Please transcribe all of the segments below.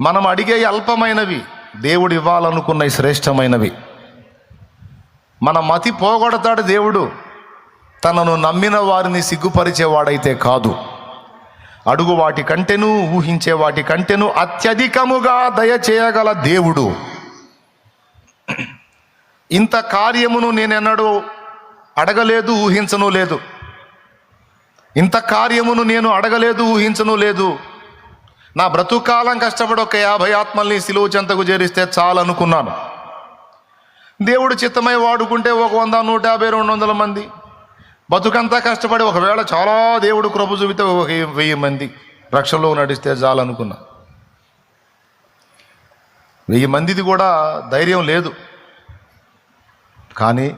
మనం అడిగే అల్పమైనవి దేవుడు ఇవ్వాలనుకున్న శ్రేష్టమైనవి. మన మతి పోగొడతాడు దేవుడు. తనను నమ్మిన వారిని సిగ్గుపరిచేవాడైతే కాదు. అడుగు వాటి కంటేను ఊహించే వాటి కంటేను అత్యధికముగా దయచేయగల దేవుడు. ఇంత కార్యమును నేనెన్నడూ అడగలేదు ఊహించను లేదు. ఇంత కార్యమును నేను అడగలేదు ఊహించను లేదు. నా బ్రతుకాలం కష్టపడి ఒక యాభై ఆత్మల్ని సిలువు చెంతకు చేరిస్తే చాలనుకున్నాను దేవుడు చిత్తమై వాడుకుంటే ఒక వంద నూట యాభై రెండు వందల మంది. బతుకంతా కష్టపడి ఒకవేళ చాలా దేవుడు కృప చూపితే ఒక వెయ్యి మంది రక్షణలో నడిస్తే చాలనుకున్నా వెయ్యి మందిది కూడా ధైర్యం లేదు. కానీ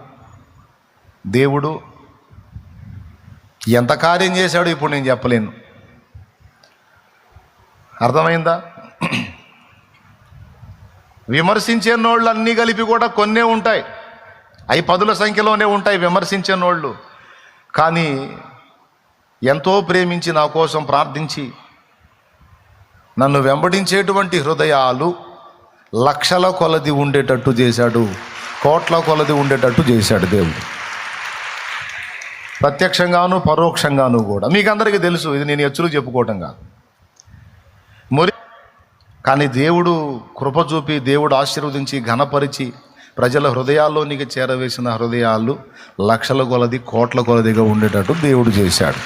దేవుడు ఎంత కార్యం చేశాడో ఇప్పుడు నేను చెప్పలేను. అర్థమైందా? విమర్శించే నోళ్ళు అన్నీ కలిపి కూడా కొన్నే ఉంటాయి. అవి పదుల సంఖ్యలోనే ఉంటాయి విమర్శించే నోళ్ళు. కానీ ఎంతో ప్రేమించి నా కోసం ప్రార్థించి నన్ను వెంబడించేటువంటి హృదయాలు లక్షల కొలది ఉండేటట్టు చేశాడు కోట్ల కొలది ఉండేటట్టు చేశాడు దేవుడు. ప్రత్యక్షంగాను పరోక్షంగాను కూడా. మీకు అందరికీ తెలుసు ఇది నేను ఎచ్చులు చెప్పుకోవటం కాదు. కానీ దేవుడు కృప చూపి దేవుడు ఆశీర్వదించి ఘనపరిచి ప్రజల హృదయాల్లోనికి చేరవేసిన హృదయాలు లక్షల కొలది కోట్ల కొలదిగా ఉండేటట్టు దేవుడు చేశాడు.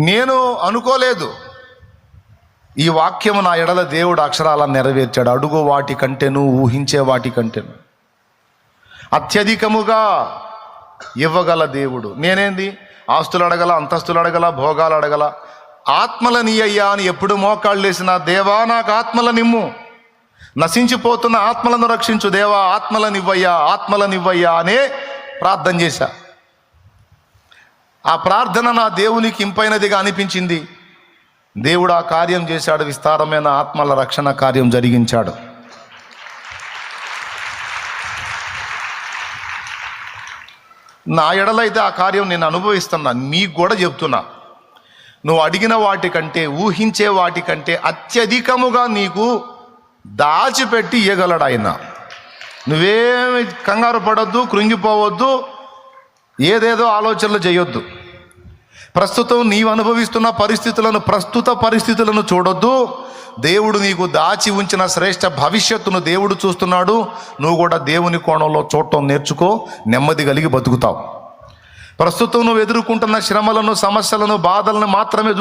నేను అనుకోలేదు. ఈ వాక్యము నా ఎడల దేవుడు అక్షరాల నెరవేర్చాడు. అడుగు వాటి కంటేను ఊహించే వాటి కంటేను. అత్యధికముగా ఇవ్వగల దేవుడు. నేనేంది? ఆస్తులు అడగల అంతస్తులు అడగల భోగాలు అడగల ఆత్మల నీయ్యా అని ఎప్పుడు మోకాళ్ళు వేసిన దేవా నాకు ఆత్మల నిమ్ము. నశించిపోతున్న ఆత్మలను రక్షించు దేవా ఆత్మలనివ్వయ్యా ఆత్మలనివ్వయ్యా అనే ప్రార్థన చేశా. ఆ ప్రార్థన నా దేవునికి ఇంపైనదిగా అనిపించింది. దేవుడు ఆ కార్యం చేశాడు విస్తారమైన ఆత్మల రక్షణ కార్యం జరిగించాడు. నా ఎడలైతే ఆ కార్యం నేను అనుభవిస్తున్నా మీకు కూడా చెప్తున్నా. నువ్వు అడిగిన వాటికంటే ఊహించే వాటికంటే అత్యధికముగా నీకు దాచిపెట్టి ఇయ్యగలడు ఆయన. నువ్వేమి కంగారు పడొద్దు కృంగిపోవద్దు ఏదేదో ఆలోచనలు చేయొద్దు. ప్రస్తుతం నీవు అనుభవిస్తున్న పరిస్థితులను ప్రస్తుత పరిస్థితులను చూడొద్దు. దేవుడు నీకు దాచి ఉంచిన శ్రేష్ట భవిష్యత్తును దేవుడు చూస్తున్నాడు. నువ్వు కూడా దేవుని కోణంలో చూడటం నేర్చుకో నెమ్మది కలిగి బతుకుతావు. ప్రస్తుతం నువ్వు ఎదుర్కొంటున్న శ్రమలను సమస్యలను బాధలను మాత్రమే చూ